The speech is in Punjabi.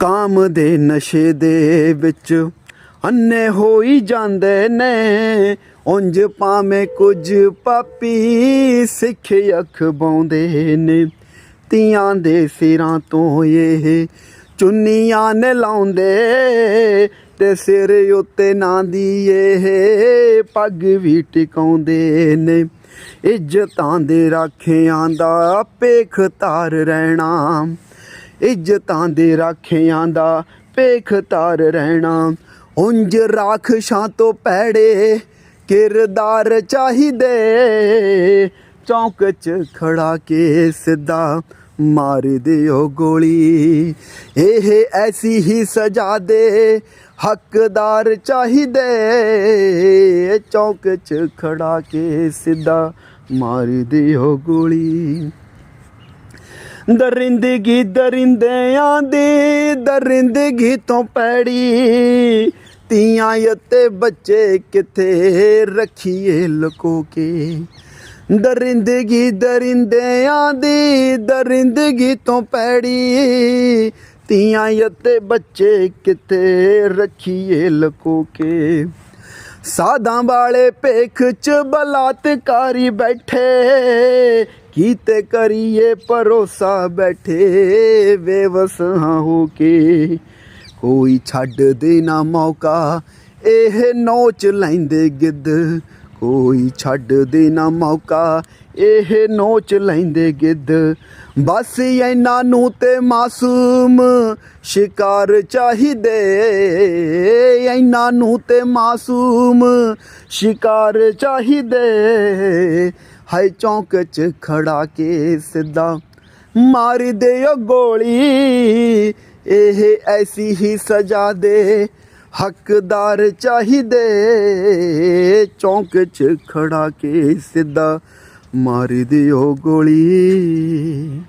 ਕਾਮ ਦੇ ਨਸ਼ੇ ਦੇ ਵਿੱਚ ਅੰਨੇ ਹੋਈ ਜਾਂਦੇ ਨੇ। ਉਂਝ ਭਾਵੇਂ ਕੁਝ ਪਾਪੀ ਸਿੱਖ ਅੱਖ ਬੌਂਦੇ ਨੇ। ਤੀਆਂ ਦੇ ਸਿਰਾਂ ਤੋਂ ਇਹ ਚੁੰਨੀਆਂ ਨੇ ਲਾਉਂਦੇ ਤੇ ਸਿਰ ਉੱਤੇ ਨਾਂ ਦੀ ਇਹ ਪੱਗ ਵੀ ਟਿਕਾਉਂਦੇ ਨੇ। ਇੱਜ਼ਤਾਂ ਦੇ ਰਾਖਿਆਂ ਦਾ ਭੇਖ ਧਾਰ ਰਹਿਣਾ। ਇੱਜ਼ਤਾਂ ਦੇ ਰਾਖਿਆਂ ਦਾ ਭੇਖ ਧਾਰ ਰਹਿਣਾ। ਉਂਝ ਰਾਖਸ਼ਾਂ ਤੋਂ ਪੈੜੇ ਕਿਰਦਾਰ ਚਾਹੀਦੇ। ਚੌਂਕ 'ਚ ਖੜਾ ਕੇ ਸਿੱਧਾ ਮਾਰ ਦਿਓ ਗੋਲੀ। ਇਹ ਐਸੀ ਹੀ ਸਜ਼ਾ ਦੇ ਹੱਕਦਾਰ ਚਾਹੀਦੇ। ਚੌਂਕ 'ਚ ਖੜਾ ਕੇ ਸਿੱਧਾ ਮਾਰ ਦਿਓ ਗੋਲੀ। ਦਰਿੰਦਗੀ ਦਰਿੰਦਿਆਂ ਦੀ, ਦਰਿੰਦਗੀ ਤੋਂ ਪੈੜੀ। ਤੀਆਂ ਅਤੇ ਬੱਚੇ ਕਿੱਥੇ ਰੱਖੀਏ ਲੁਕੋ ਕੇ ਦਰਿੰਦਗੀ ਦਰਿੰਦਿਆਂ ਦੀ, ਦਰਿੰਦਗੀ ਤੋਂ ਪੈੜੀ। ਤੀਆਂ ਅਤੇ ਬੱਚੇ ਕਿੱਥੇ ਰੱਖੀਏ ਲੁਕੋ ਕੇ ਸਾਧਾਂ ਵਾਲੇ ਭੇਖ ਚ ਬਲਾਤਕਾਰੀ ਬੈਠੇ। ਕੀਤੇ ਕਰੀਏ ਪਰੋਸਾ ਬੈਠੇ, ਬੇਵਸਾਂ ਹੋ ਕੇ। ਕੋਈ ਛੱਡ ਦੇ ਨਾ ਮੌਕਾ, ਇਹ ਨੋਚ ਲੈਂਦੇ ਗਿੱਧ ਕੋਈ ਛੱਡ ਦੇ ਨਾ ਮੌਕਾ, ਇਹ ਨੋਚ ਲੈਂਦੇ ਗਿੱਧ ਬਸ ਇਹਨਾਂ ਨੂੰ ਤੇ ਮਾਸੂਮ ਸ਼ਿਕਾਰ ਚਾਹੀਦੇ। ਇਹਨਾਂ ਨੂੰ ਤੇ ਮਾਸੂਮ ਸ਼ਿਕਾਰ ਚਾਹੀਦੇ। ਹਾਏ ਚੌਂਕ 'ਚ ਖੜਾ ਕੇ ਸਿੱਧਾ ਮਾਰ ਦਿਓ ਗੋਲੀ। ਇਹ ਐਸੀ ਹੀ ਸਜ਼ਾ ਦੇ ਹੱਕਦਾਰ ਚਾਹੀਦੇ। ਚੌਂਕ 'ਚ ਖੜਾ ਕੇ ਸਿੱਧਾ ਮਾਰ ਦਿਓ ਗੋਲੀ।